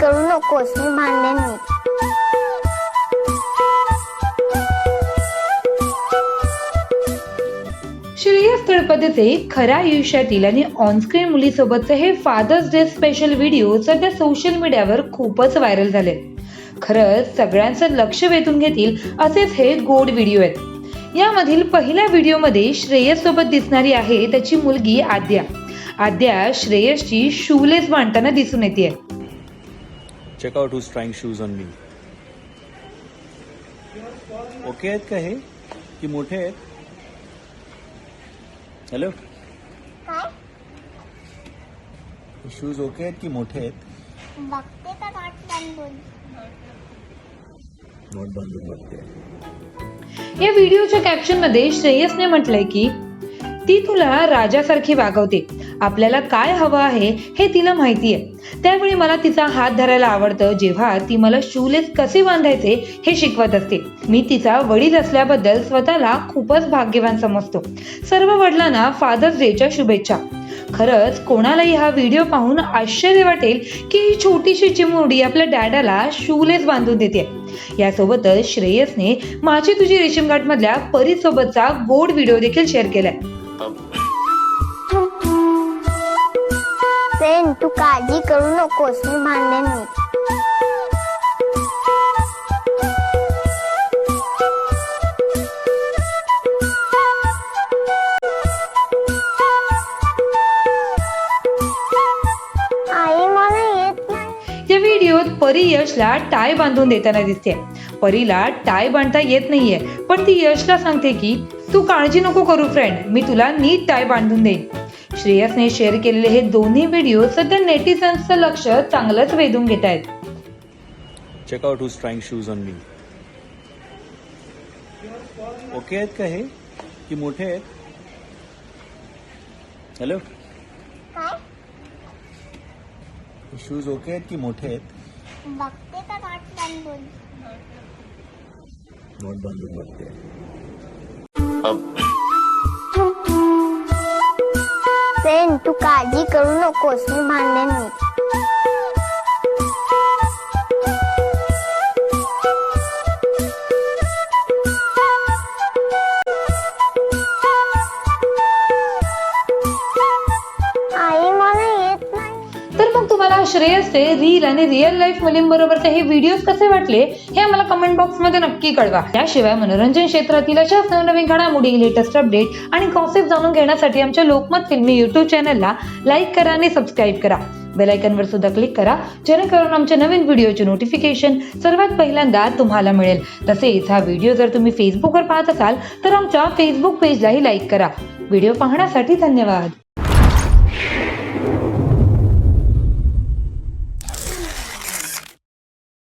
करू नकोस मी भांडेन मी. श्रेयस तळपदेचे खऱ्या आयुष्यातील आणि ऑनस्क्रीन मुलीसोबतचे हे फादर्स डे स्पेशल व्हिडिओ सध्या सोशल मीडियावर खूपच व्हायरल झाले. खरंच सगळ्यांचं लक्ष वेधून घेतील असेच हे गोड व्हिडिओ आहेत. यामधील पहिल्या व्हिडिओमध्ये श्रेयस सोबत दिसणारी आहे त्याची मुलगी आद्या. आद्या श्रेयसची शूलेस बांधताना दिसून येते check out who's trying shoes on me. Okay आहेत का हे की मोठे आहेत हॅलो काय शूज ओके आहेत की मोठे आहेत नोट बांधून बघते या व्हिडिओच्या कॅप्शनमध्ये श्रेयसने म्हटलंय की ती तुला राजासारखी वागवते. आपल्याला काय हवं आहे हे तिला माहिती आहे त्यावेळी मला तिचा हात धरायला आवडतं जेव्हा ती मला शूलेस कसे बांधायचे हे शिकवत असते. मी तिचा वडील असल्याबद्दल स्वतःला खूपच भाग्यवान समजतो. सर्व वडिलांना फादर्स डेच्या शुभेच्छा. खरंच कोणालाही हा व्हिडिओ पाहून आश्चर्य वाटेल की ही छोटीशी चिमुरडी आपल्या डॅडाला शूलेस बांधून देते. यासोबतच श्रेयसने माझी तुझी रेशीमघाट मधल्या परीसोबतचा गोड व्हिडिओ देखील शेअर केलाय. सेन तू काळजी करू नकोस मी भांडेन परी यशला टाय बांधून देताना दिसते. परीला टाय बांधता येत नाहीये पण ती यशला सांगते की तू काळजी नको करू फ्रेंड मी तुला नीट टाय बांधून देईन. श्रेयसने शेअर केलेले हे दोन्ही व्हिडिओ सध्या नेटिझन्सचं लक्ष चांगलंच वेधून घेत आहेत. Check out who's trying shoes on me. Okay आहेत का हे? की मोठे आहेत? हॅलो काय? शूज ओके आहेत की मोठे आहेत? बघते का गाठ बांधून. नोट बांधून बघते. फ्रेंड तू काळजी करू नकोस मी भांडेन मी. श्रेयसचे रील आणि रिअल लाईफ मुलींबरोबरचे हे व्हिडिओज कसे वाटले हे आम्हाला कमेंट बॉक्समध्ये नक्की कळवा. त्याशिवाय मनोरंजन क्षेत्रातील अशाच नवनवीन घडामोडी लेटेस्ट अपडेट आणि कॉन्सेप्ट जाणून घेण्यासाठी आमच्या लोकमत फिल्मी युट्यूब चॅनलला लाईक करा आणि सबस्क्राईब करा. बेलायकनवर सुद्धा क्लिक करा जेणेकरून आमच्या नवीन व्हिडिओचे नोटिफिकेशन सर्वात पहिल्यांदा तुम्हाला मिळेल. तसेच हा व्हिडिओ जर तुम्ही फेसबुकवर पाहत असाल तर आमच्या फेसबुक पेजलाही लाईक करा. व्हिडिओ पाहण्यासाठी धन्यवाद.